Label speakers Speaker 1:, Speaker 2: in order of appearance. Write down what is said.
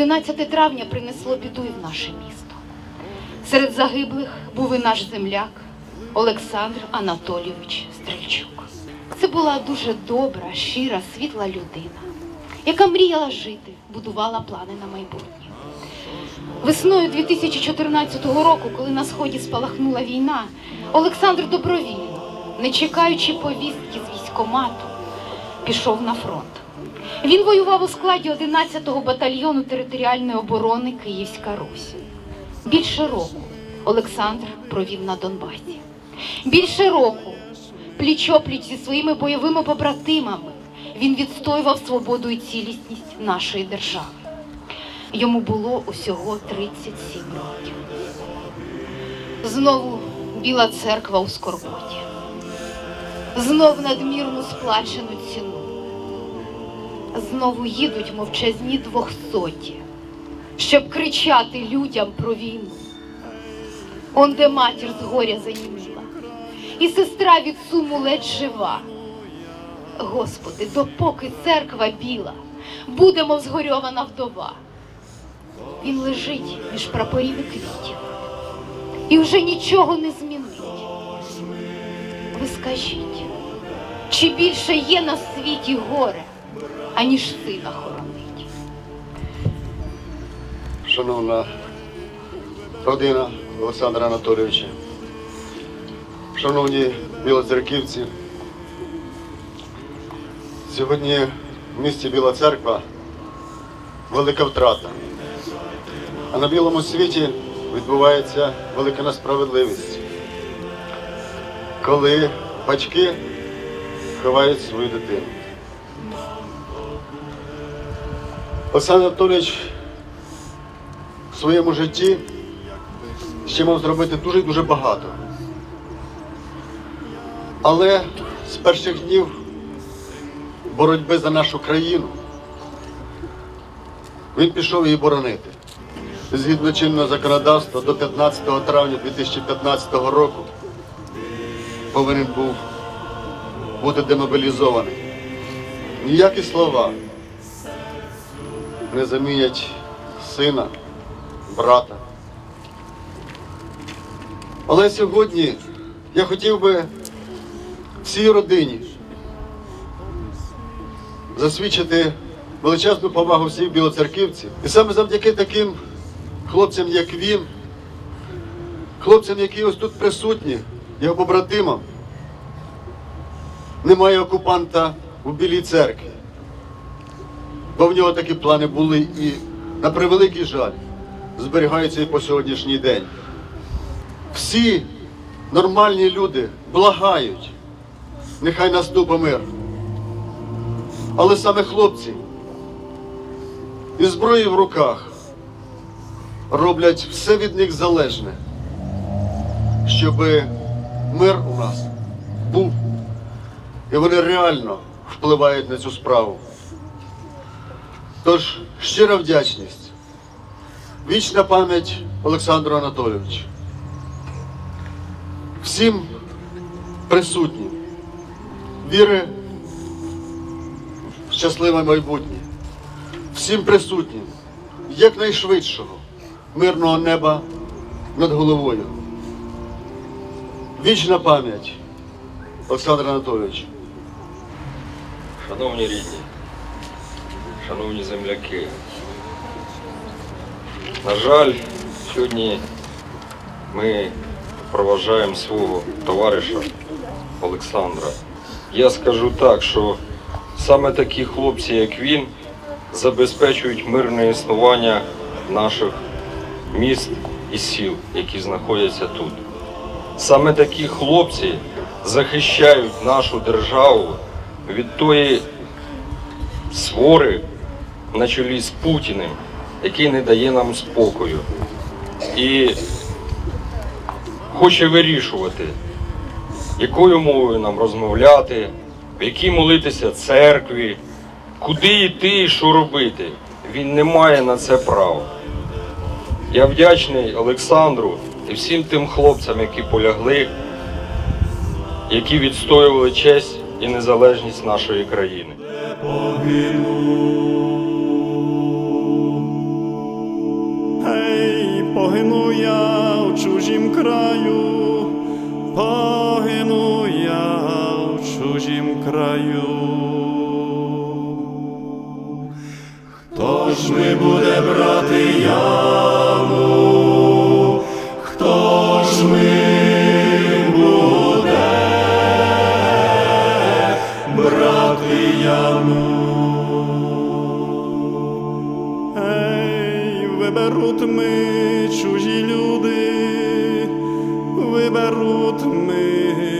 Speaker 1: 11 травня принесло біду і в наше місто. Серед загиблих був і наш земляк Олександр Анатолійович Стрельчук. Це була дуже добра, щира, світла людина, яка мріяла жити, будувала плани на майбутнє. Весною 2014 року, коли на сході спалахнула війна, Олександр добровільно, не чекаючи повістки з військомату, пішов на фронт. Він воював у складі 11-го батальйону територіальної оборони Київська Русь. Більше року Олександр провів на Донбасі. Більше року, пліч-опліч зі своїми бойовими побратимами, він відстоював свободу і цілісність нашої держави. Йому було усього 37 років. Знову Біла церква у скорботі. Знов надмірну сплачену ціну. Знову їдуть мовчазні двохсоті, щоб кричати людям про війну. Он де матір з горя заніміла, і сестра від суму ледь жива. Господи, допоки церква біла, буде, мов згорьована вдова. Він лежить між прапорів і квітів, і вже нічого не змінить. Ви скажіть, чи більше є на світі горе, аніж сина хоронить?
Speaker 2: Шановна родина Олександра Анатолійовича, шановні білоцерківці, сьогодні в місті Біла Церква велика втрата. А на білому світі відбувається велика несправедливість, коли батьки ховають свою дитину. Олександр Анатолійович в своєму житті ще мав зробити дуже дуже багато. Але з перших днів боротьби за нашу країну він пішов її боронити. Згідно чинного законодавства до 15 травня 2015 року повинен був бути демобілізований. Ніякі слова не замінять сина, брата. Але сьогодні я хотів би всій родині засвідчити величезну повагу всіх білоцерківців. І саме завдяки таким хлопцям, як він, хлопцям, які ось тут присутні, його побратимам, немає окупанта у Білій церкві. Бо в нього такі плани були і, на превеликий жаль, зберігаються і по сьогоднішній день. Всі нормальні люди благають, нехай наступить мир. Але саме хлопці із зброєю в руках роблять все від них залежне, щоб мир у нас був. І вони реально впливають на цю справу. Тож щира вдячність, вічна пам'ять Олександру Анатолійовичу. Всім присутнім віри в щасливе майбутнє, всім присутнім якнайшвидшого мирного неба над головою. Вічна пам'ять Олександра Анатолійовича.
Speaker 3: Шановні рідні, шановні земляки, на жаль, сьогодні ми проважаємо свого товариша Олександра. Я скажу так, що саме такі хлопці, як він, забезпечують мирне існування наших міст і сіл, які знаходяться тут. Саме такі хлопці захищають нашу державу від тої свори на чолі з Путіним, який не дає нам спокою. І хоче вирішувати, якою мовою нам розмовляти, в якій молитися церкві, куди йти і що робити. Він не має на це права. Я вдячний Олександру і всім тим хлопцям, які полягли, які відстоювали честь і незалежність нашої країни.
Speaker 4: Раю. Хто ж ми буде брати яму? Хто ж ми буде брати яму? Ей, виберуть ми чужі люди, виберуть ми